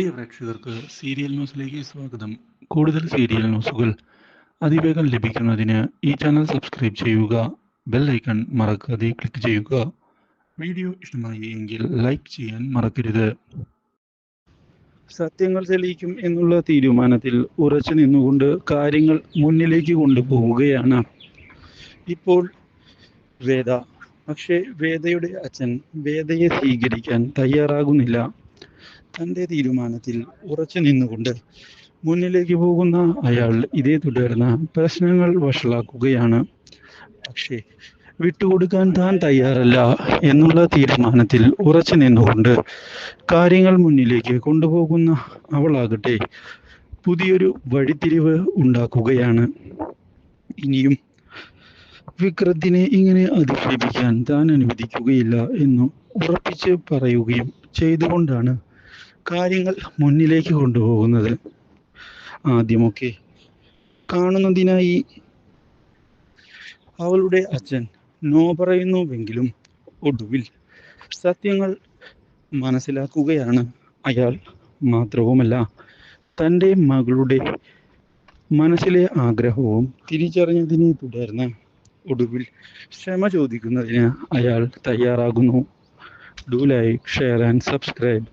പ്രിയ പ്രേക്ഷകർക്ക് സീരിയൽ ന്യൂസിലേക്ക് സ്വാഗതം. കൂടുതൽ സീരിയൽ ന്യൂസുകൾ അതിവേഗം ലഭിക്കുന്നതിന് ഈ ചാനൽ സബ്സ്ക്രൈബ് ചെയ്യുക ബെൽ ഐക്കൺ മറക്കാതെ ക്ലിക്ക് ചെയ്യുക. വീഡിയോ ഇഷ്ടമായി എങ്കിൽ ലൈക്ക് ചെയ്യാൻ മറക്കരുത്. സത്യങ്ങൾ തെളിയിക്കും എന്നുള്ള തീരുമാനത്തിൽ ഉറച്ചു നിന്നുകൊണ്ട് കാര്യങ്ങൾ മുന്നിലേക്ക് കൊണ്ടുപോവുകയാണ്. ഇപ്പോൾ വേദ. പക്ഷേ വേദയുടെ അച്ഛൻ വേദയെ സ്വീകരിക്കാൻ തയ്യാറാകുന്നില്ല. തന്റെ തീരുമാനത്തിൽ ഉറച്ചു നിന്നുകൊണ്ട് മുന്നിലേക്ക് പോകുന്ന അയാൾ ഇതേ തുടർന്ന് പ്രശ്നങ്ങൾ വഷളാക്കുകയാണ്. പക്ഷേ വിട്ടുകൊടുക്കാൻ താൻ തയ്യാറല്ല എന്നുള്ള തീരുമാനത്തിൽ ഉറച്ചു നിന്നുകൊണ്ട് കാര്യങ്ങൾ മുന്നിലേക്ക് കൊണ്ടുപോകുന്ന അവളാകട്ടെ പുതിയൊരു വഴിത്തിരിവ് ഉണ്ടാക്കുകയാണ്. ഇനിയും വിക്രത്തിനെ ഇങ്ങനെ അധിക്ഷേപിക്കാൻ താൻ അനുവദിക്കുകയില്ല എന്ന് ഉറപ്പിച്ച് പറയുകയും ചെയ്തുകൊണ്ടാണ് കാര്യങ്ങൾ മുന്നിലേക്ക് കൊണ്ടുപോകുന്നത് ആദ്യമൊക്കെ കാണുന്നതിനായി അവളുടെ അച്ഛൻ നോ പറയുന്നുവെങ്കിലും ഒടുവിൽ സത്യങ്ങൾ മനസ്സിലാക്കുകയാണ്. അയാൾ മാത്രവുമല്ല തന്റെ മകളുടെ മനസ്സിലെ ആഗ്രഹവും തിരിച്ചറിഞ്ഞതിനെ തുടർന്ന് ഒടുവിൽ ക്ഷമ ചോദിക്കുന്നതിന് അയാൾ തയ്യാറാകുന്നു. Do like share and subscribe